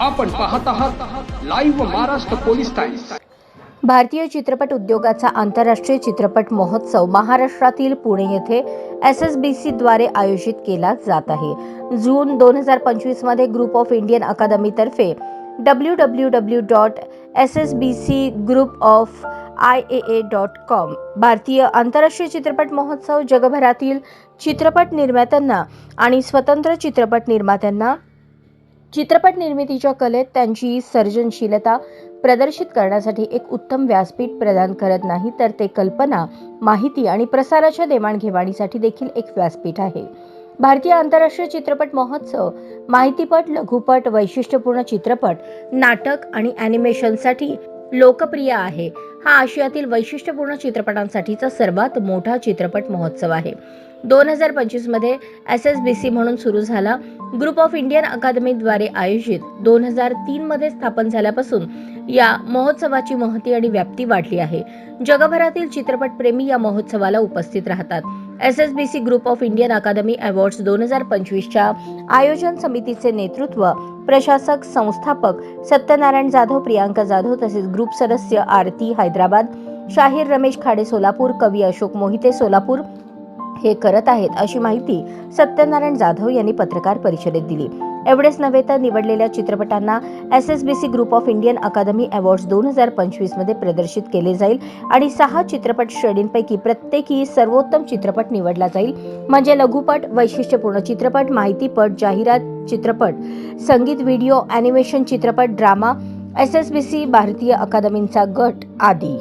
आपण पाहत आहात लाईव्ह महाराष्ट्र पोलीस टाइम्स भारतीय चित्रपट उद्योगाचा आंतरराष्ट्रीय चित्रपट महोत्सव महाराष्ट्रातील पुणे येथे एस एस बी सीद्वारे आयोजित केला जात आहे. जून दोन हजार पंचवीसमध्ये group of Indian अकादमीतर्फे W W W dot S S B C group of I A A dot com भारतीय आंतरराष्ट्रीय चित्रपट महोत्सव जगभरातील चित्रपट निर्मात्यांना आणि स्वतंत्र चित्रपट निर्मात्यांना चित्रपट निर्मितीच्या कलेत त्यांची सर्जनशीलता प्रदर्शित करण्यासाठी एक उत्तम व्यासपीठ प्रदान करत नाही तर ते कल्पना माहिती आणि प्रसाराच्या देवाणघेवाणीसाठी देखील एक व्यासपीठ आहे. भारतीय आंतरराष्ट्रीय चित्रपट महोत्सव माहितीपट लघुपट वैशिष्ट्यपूर्ण चित्रपट नाटक आणि ॲनिमेशनसाठी लोकप्रिय आहे. हा आशियातील वैशिष्ट्यपूर्ण चित्रपटांसाठीचा सर्वात मोठा चित्रपट महोत्सव आहे. दोन हजार पंचवीसमध्ये एस एस बी सी म्हणून सुरू झाला. ग्रुप ऑफ इंडियन अकादमीद्वारे आयोजित दोन हजार तीनमध्ये स्थापन झाल्यापासून या महोत्सवाची महती आणि व्याप्ती वाढली आहे. जगभरातील चित्रपटप्रेमी या महोत्सवाला उपस्थित राहतात. S S B C group of Indian academy awards दोन हजार पंचवीसच्या आयोजन समितीचे नेतृत्व प्रशासक संस्थापक सत्यनारायण जाधव प्रियांका जाधव तसेच ग्रुप सदस्य आरती हैदराबाद शाहीर रमेश खाडे सोलापूर कवी अशोक मोहिते सोलापूर हे करत आहेत अशी माहिती सत्यनारायण जाधव यांनी पत्रकार परिषदेत दिली. एवढेच नव्हे तर निवडलेल्या चित्रपटांना S S B C group of Indian academy awards दोन हजार पंचवीसमध्ये प्रदर्शित केले जाईल आणि सहा चित्रपट श्रेणींपैकी प्रत्येकी सर्वोत्तम चित्रपट निवडला जाईल. म्हणजे लघुपट वैशिष्ट्यपूर्ण चित्रपट माहितीपट जाहिरात चित्रपट संगीत व्हिडिओ ॲनिमेशन चित्रपट drama S S B C भारतीय अकादमींचा गट आदी.